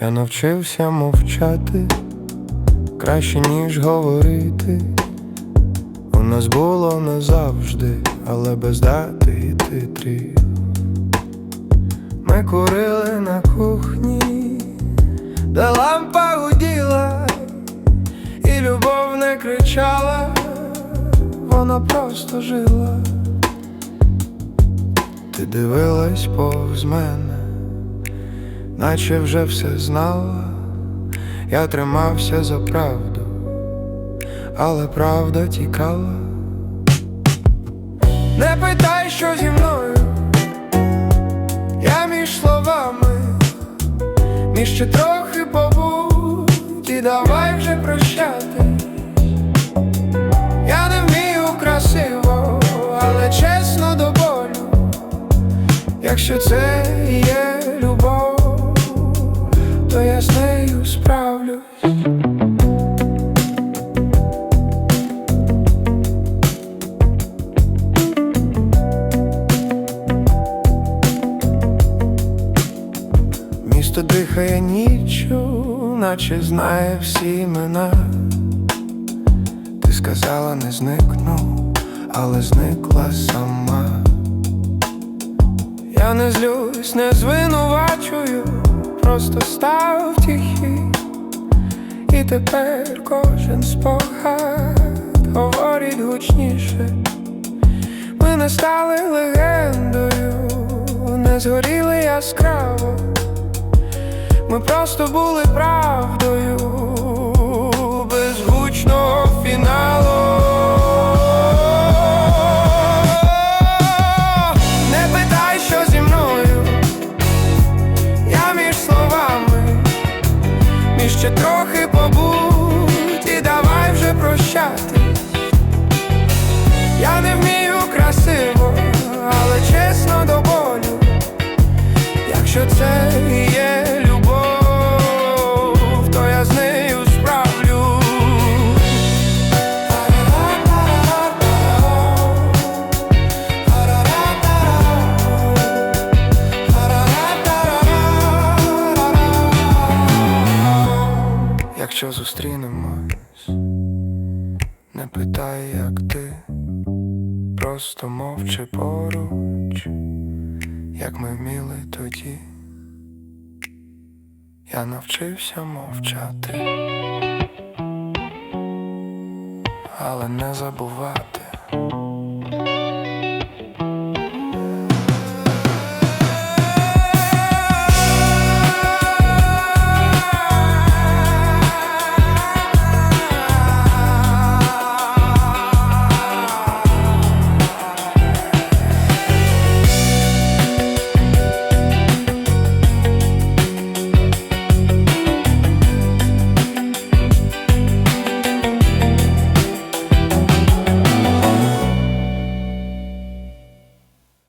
Я навчився мовчати краще, ніж говорити. У нас було назавжди, але без дати і титрів. Ми курили на кухні, де лампа гуділа, любов не кричала, вона просто жила. Ти дивилась повз мене, наче вже все знала. Я тримався за правду, але правда тікала. Не питай, що зі мною, я між словами, між ще трохи побудь і давай вже прощати. Якщо це є любов, то я з нею справлюсь. Місто дихає ніччю, наче знає всі імена. Ти сказала, не зникну, але зникла сама. Я не злюсь, не звинувачую, просто став тихий. І тепер кожен спогад говорить гучніше. Ми не стали легендою, не згоріли яскраво. Ми просто були правдою Якщо зустрінемось, не питай, як ти, просто мовчи поруч, як ми вміли тоді. Я навчився мовчати, але не забувати.